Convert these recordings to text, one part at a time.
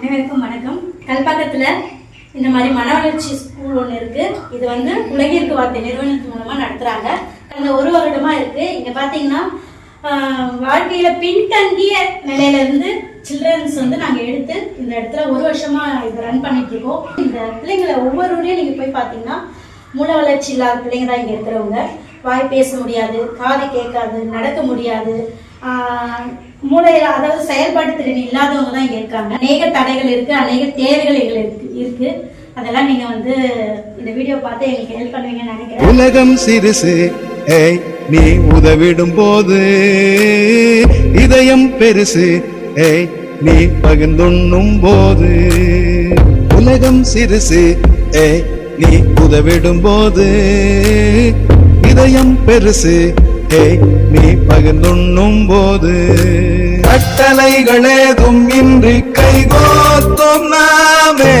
அனைவருக்கும் வணக்கம். கல்பாக்கத்தில் இந்த மாதிரி மன வளர்ச்சி ஸ்கூல் ஒன்று இருக்குது இது வந்து உலகிற்கு வார்த்தை நிறுவனத்து மூலமாக நடத்துகிறாங்க கடந்த ஒரு வருடமாக இருக்குது இங்கே பார்த்தீங்கன்னா வாழ்க்கையில் பின்தங்கிய நிலையிலேருந்து சில்ட்ரன்ஸ் வந்து நாங்கள் எடுத்து இந்த இடத்துல ஒரு வருஷமாக இதை ரன் பண்ணிகிட்ருக்கோம் இந்த பிள்ளைங்களை ஒவ்வொருவரையும் நீங்கள் போய் பார்த்தீங்கன்னா மூல வளர்ச்சி இல்லாத பிள்ளைங்க தான் இங்கே இருக்கிறவங்க. வாய் பேச முடியாது காது கேட்காது நடக்க முடியாது. மூளையில அதாவது செயல்பாட்டு திறன் இல்லாதவங்க தான் இருக்காங்க. அநேக தடைகள் இருக்கு அநேக தேவைகள் எங்களுக்கு இருக்கு. அதெல்லாம் நீங்க வந்து இந்த வீடியோ பார்த்து எங்களுக்கு ஹெல்ப் பண்ணுவீங்கன்னு நினைக்கிறேன். உலகம் சிறுசு ஏய் நீ உதவிடும் போது இதயம் பெருசு ஏய் நீ பகிர்ந்துண்ணும் போது உலகம் சிறுசு ஏய் நீ உதவிடும் போது இதயம் பெருசு ஏய் நீ பகிர்ந்துண்ணும் போது கட்டளைகளேதும் இன்றி கைகோத்தோம் நாமே.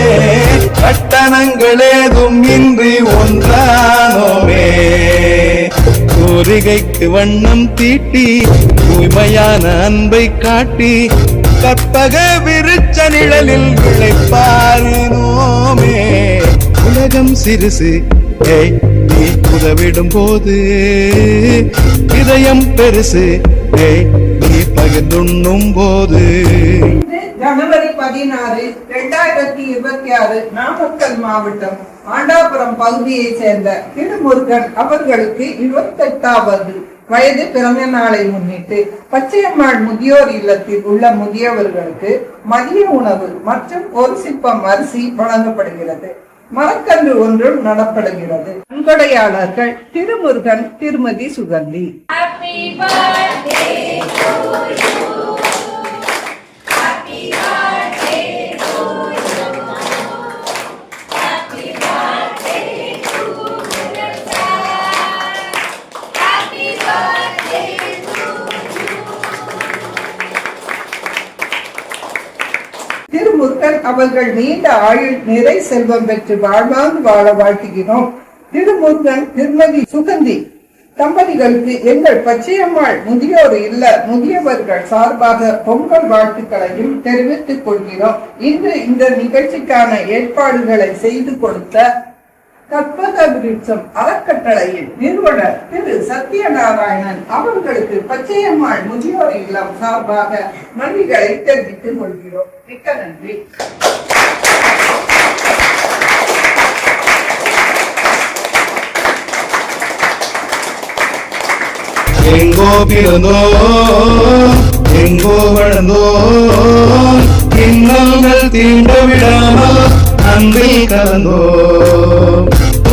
கட்டணங்களேதும் இன்றி ஒன்றானோமே. கோரிகைக்கு வண்ணம் தீட்டி தூய்மையான அன்பை காட்டி கற்பக விருச்ச நிழலில் விளைப்பாரினோமே உலகம் சிறுசு ஏய் நீ உதவிடும் போது இதயம் பெருசு. நீ பகிர்ந்துண்ணும் போது ஜனவரி பதினாறு இரண்டாயிரத்தி இருபத்தி ஆறு நாமக்கல் மாவட்டம் ஆண்டாபுரம் பகுதியைச் சேர்ந்த திருமுருகன் அவர்களுக்கு இருபத்தெட்டாவது வயது பிறந்த நாளை முன்னிட்டு பச்சையம்மாள் முதியோர் இல்லத்தில் உள்ள முதியவர்களுக்கு மதிய உணவு மற்றும் ஒரு சிப்பம் அரிசி வழங்கப்படுகிறது. மரக்கன்று ஒன்றும் நடப்படுகிறது நன்கொடையாளர்கள் திருமுருகன் திருமதி சுகந்தி. அவர்கள் நீண்ட ஆயுள் நிறை செல்வம் பெற்று வாழ்வாங்கு வாழ வாழ்த்துகிறோம். திருமுருகன் திருமதி சுகந்தி தம்பதிகளுக்கு எங்கள் பச்சையம்மாள் முதியோர் இல்ல முதியவர்கள் சார்பாக பொங்கல் வாழ்த்துக்களையும் தெரிவித்துக் கொள்கிறோம். இன்று இந்த நிகழ்ச்சிக்கான ஏற்பாடுகளை செய்து கொடுத்த கற்பக விருட்சம் அறக்கட்டளையின் நிறுவனர் திரு சத்யநாராயணன் அவர்களுக்கு பச்சையம்மாள் முதியோர் இல்லம் சார்பாக நன்றிகளை தெரிவித்துக் கொள்கிறோம். மிக்க நன்றி. எங்கோ பிறந்தோ எங்கோ வளர்ந்தோ இன்னங்கள் தீண்ட விடாமல் அன்பில் கலந்தோ.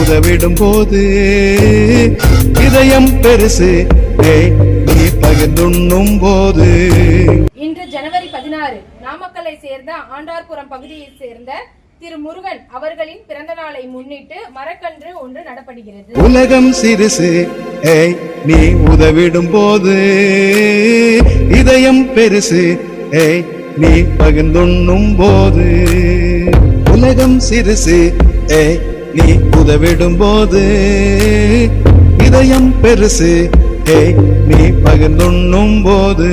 உதவிடும் போது இதயம் பெருசு. நீ பகிர்ந்துண்ணும் போது இன்று ஜனவரி பதினாறு நாமக்கலை சேர்ந்த ஆண்டார்புரம் பகுதியைச் சேர்ந்த திரு முருகன் அவர்களின் பிறந்த நாளை முன்னிட்டு மரக்கன்று ஒன்று நடப்படுகிறது. உலகம் சிறுசு. ஏய் நீ உதவிடும் போது இதயம் பெருசு. ஏய் நீ பகிர்ந்துண்ணும் போது உலகம் சிறுசு. ஏய் நீ உதவிடும் போது இதயம் பெருசு. ஏய் நீ பகிர்ந்துண்ணும் போது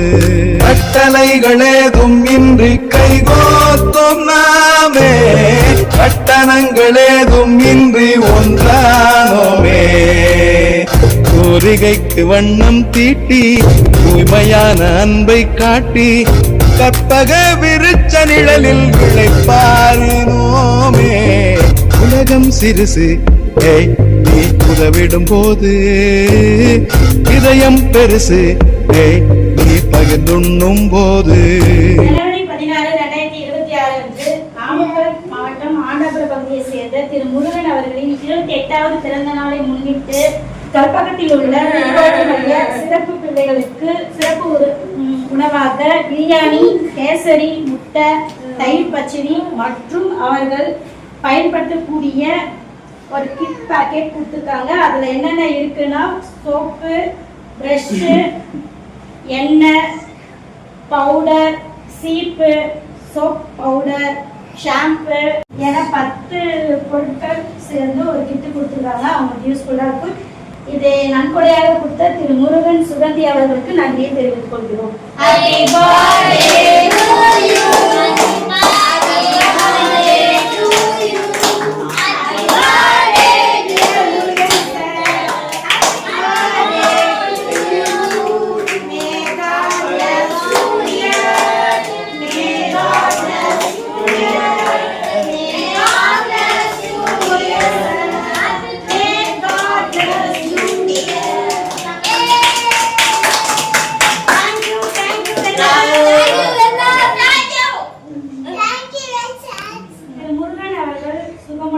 கட்டளைகளேதும் இன்றி கைகோத்தோம் நாமே. கட்டணங்களேதும் இன்றி ஒன்றானோமே. கோரிகைக்கு வண்ணம் தீட்டி தூய்மையான அன்பை காட்டி கற்பக விருச்ச நிழலில் விளைப்பாரினோமே. உலகம் சிறுசு. நீ உதவிடும் போது. இதயம் பெருசு. நீ பகிர்ந்துண்ணும் போது. பதினாறு ரெண்டாயிரத்தி இருபத்தி ஆறு அன்று மாவட்டம் ஆண்டாபுரம் சேர்ந்த திரு முருகன் அவர்களின் இருபத்தி எட்டாவது பிறந்த நாளை முன்னிட்டு கல்பகத்தில் உள்ள சிறப்பு பிள்ளைகளுக்கு சிறப்பு உரு- உம், உணவாக பிரியாணி கேசரி முட்டை தயிர் பச்சடி மற்றும் அவர்கள் பயன்படுத்தக்கூடிய ஒரு கிட் பாக்கெட் கொடுத்துருக்காங்க. அதில் என்னென்ன இருக்குன்னா சோப்பு ப்ரெஷ்ஷு எண்ணெய் பவுடர் சீப்பு சோப் பவுடர் ஷாம்பு என பத்து பொருட்கள் சேர்ந்து ஒரு கிட்டு கொடுத்துருக்காங்க. அவங்களுக்கு யூஸ்ஃபுல்லாக இருக்கும். இதை நன்கொடையாக கொடுத்த திரு முருகன் சுகந்தி அவர்களுக்கு நன்றியை தெரிவித்துக் கொள்கிறோம்.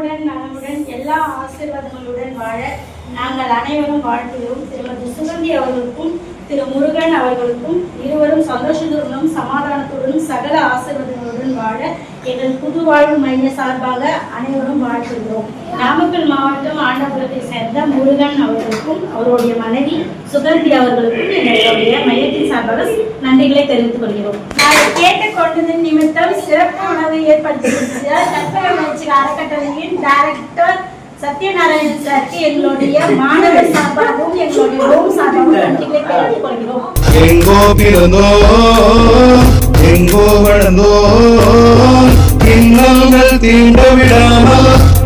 அன்புடன் நலமுடன் எல்லா ஆசீர்வாதங்களுடன் வாழ நாங்கள் அனைவரும் வாழ்த்துகிறோம். திருமதி சுகந்தி அவர்களுக்கும் திரு முருகன் அவர்களுக்கும் இருவரும் சந்தோஷத்துடனும் சமாதானத்துடனும் சகல ஆசீர்வாதங்களுடன் வாழ எங்கள் புது வாழ்வு மைய சார்பாக அனைவரும் வாழ்த்துகிறோம். நாமக்கல் மாவட்டம் ஆண்டபுரத்தை சேர்ந்த முருகன் அவர்களுக்கும் அவருடைய மனைவி சுகந்தி அவர்களுக்கும் எங்களுடைய மையத்தின் சார்பாக நன்றிகளை தெரிவித்துக் கொள்கிறோம். நான் கேட்டுக்கொண்டதன் நிமித்தம் சிறப்பு உணவு ஏற்படுத்தி கொடுத்த கற்பக முயற்சி அறக்கட்டளையின் டைரக்டர் சத்யநாராயணன் சார்க்கு எங்களுடைய மாணவர் சார்பாகவும் எங்களுடைய ஓம் சார்பாகவும் நன்றிகளை தெரிவித்துக் கொள்கிறோம். எங்கோ பிறந்தோ எங்கோ வளர்ந்தோ இன்னல்கள் தீண்ட விடாமல்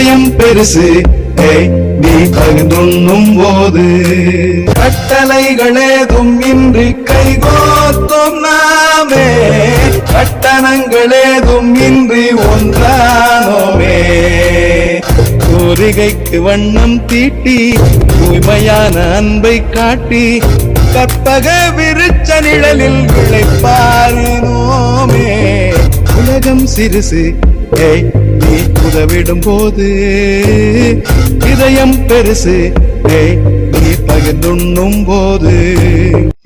இதயம் பெருசு. நீ பகிர்ந்துண்ணும் போது. கட்டளைகளேதும் இன்றி கைகோத்தும் நாமே. கட்டணங்களேதும் இன்றி ஒன்றானோமே. கோரிகைக்கு வண்ணம் தீட்டி தூய்மையான அன்பை காட்டி கற்பக விருச்ச நிழலில் விளைப்பாரினோமே. உலகம் சிறுசு ஏய் நீ உதவிடும் போது இதயம் பெருசு. நீ பகிர்ந்துண்ணும் போது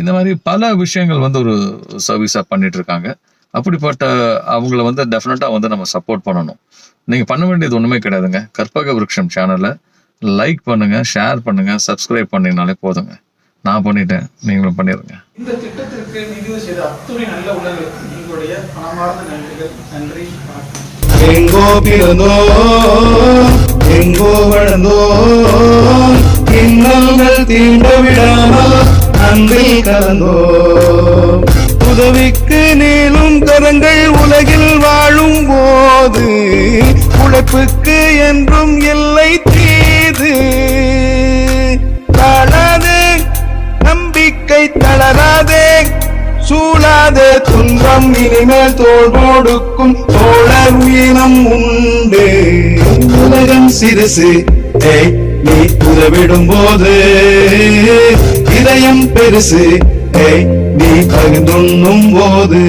இந்த மாதிரி பல விஷயங்கள் வந்து ஒரு சர்வீஸா பண்ணிட்டு இருக்காங்க அப்படிப்பட்ட அவங்கள வந்து டெஃபினட்டா வந்து நம்ம சப்போர்ட் பண்ணணும். நீங்க பண்ண வேண்டியது ஒண்ணுமே கிடையாதுங்க. கற்பக விருட்சம் சேனலை லைக் பண்ணுங்க ஷேர் பண்ணுங்க சப்ஸ்கிரைப் பண்ணீங்கனாலே போதுங்க. நான் பண்ணிட்டேன் நீங்களும் பண்ணிடுங்க இந்த திட்டத்திற்கு நிதி செய்த அத்துணை நல்ல நன்றிகள். நன்றி வணக்கம். எங்கோ பிறந்தோ எங்கோ வளர்ந்தோ இன்னங்கள் தீண்ட விடாமல் அன்பில் கலந்தோ. உதவிக்கு நீளும் கரங்கள் உலகில் வாழும் போது உழைப்புக்கு என்றும் இல்லை தீது. தாழாதே நம்பிக்கை தளராதே. சூழாதே துன்பம் இனிமேல் தோல் கொடுக்கும் தோழர் உயிரம் உண்டு. உலகம் சிறுசு. நீ உதவிடும் போது இதயம் பெருசு. நீ பகிர்ந்துண்ணும் போது